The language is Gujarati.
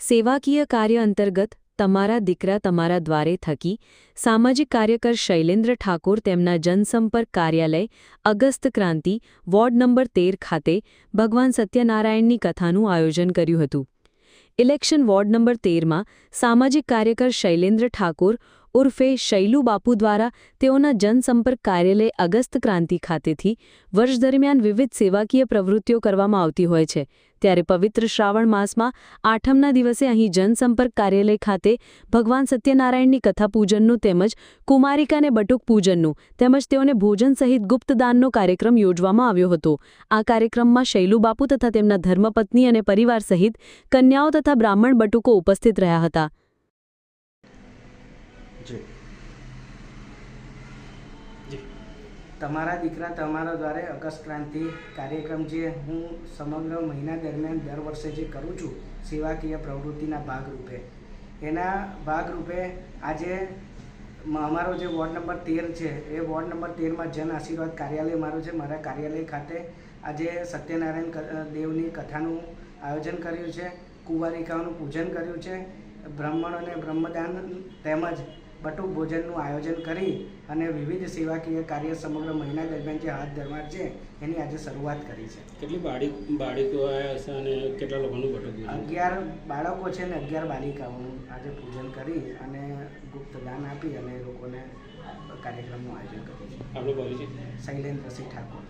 સેવાકીય કાર્ય અંતર્ગત તમારા દીકરા તમારા દ્વારે થકી સામાજિક કાર્યકર શૈલેન્દ્ર ઠાકોર તેમના જનસંપર્ક કાર્યાલય અગસ્ત ક્રાંતિ, વોર્ડ નંબર તેર ખાતે ભગવાન સત્યનારાયણની કથાનું આયોજન કર્યું હતું. ઇલેક્શન વોર્ડ નંબર તેરમાં સામાજિક કાર્યકર શૈલેન્દ્ર ઠાકોર ઉર્ફે શૈલુ બાપુ દ્વારા તેઓના જનસંપર્ક કાર્યાલય અગસ્ત ક્રાંતિ ખાતેથી વર્ષ દરમિયાન વિવિધ સેવાકીય પ્રવૃત્તિઓ કરવામાં આવતી હોય છે. ત્યારે પવિત્ર શ્રાવણ માસમાં આઠમના દિવસે અહીં જનસંપર્ક કાર્યાલય ખાતે ભગવાન સત્યનારાયણની કથા પૂજનનું તેમજ કુમારિકાને બટુક પૂજનનું તેમજ તેઓને ભોજન સહિત ગુપ્તદાનનો કાર્યક્રમ યોજવામાં આવ્યો હતો. આ કાર્યક્રમમાં શૈલુ બાપુ તથા તેમના ધર્મપત્ની અને પરિવાર સહિત કન્યાઓ તથા બ્રાહ્મણ બટુકો ઉપસ્થિત રહ્યા હતા જી જી તમારા દીકરા તમારા દ્વારે અગસ્ત ક્રાંતિ કાર્યક્રમ જે હું સમગ્ર મહિના દરમિયાન દર વર્ષે જે કરું છું, સેવાકીય પ્રવૃત્તિના ભાગરૂપે. એના ભાગરૂપે આજે અમારો જે વોર્ડ નંબર તેર છે, એ વોર્ડ નંબર તેરમાં જન આશીર્વાદ કાર્યાલય મારું છે, મારા કાર્યાલય ખાતે આજે સત્યનારાયણ દેવની કથાનું આયોજન કર્યું છે, કુંવારિકાઓનું પૂજન કર્યું છે, બ્રાહ્મણોને બ્રહ્મદાન તેમજ બટુક ભોજનનું આયોજન કરી અને વિવિધ સેવાકીય કાર્ય સમગ્ર મહિના દરમિયાન જે હાથ ધરવા છે એની આજે શરૂઆત કરી છે. કેટલી બાળક બાળકો આવ્યા છે અને કેટલા લોકોનું બટુક અગિયાર બાળકો છે ને અગિયાર બાલિકાઓનું આજે પૂજન કરી અને ગુપ્ત દાન આપી અને લોકોને કાર્યક્રમનું આયોજન કર્યું છે. આપણું શૈલેન્દ્રસિંહ ઠાકોર.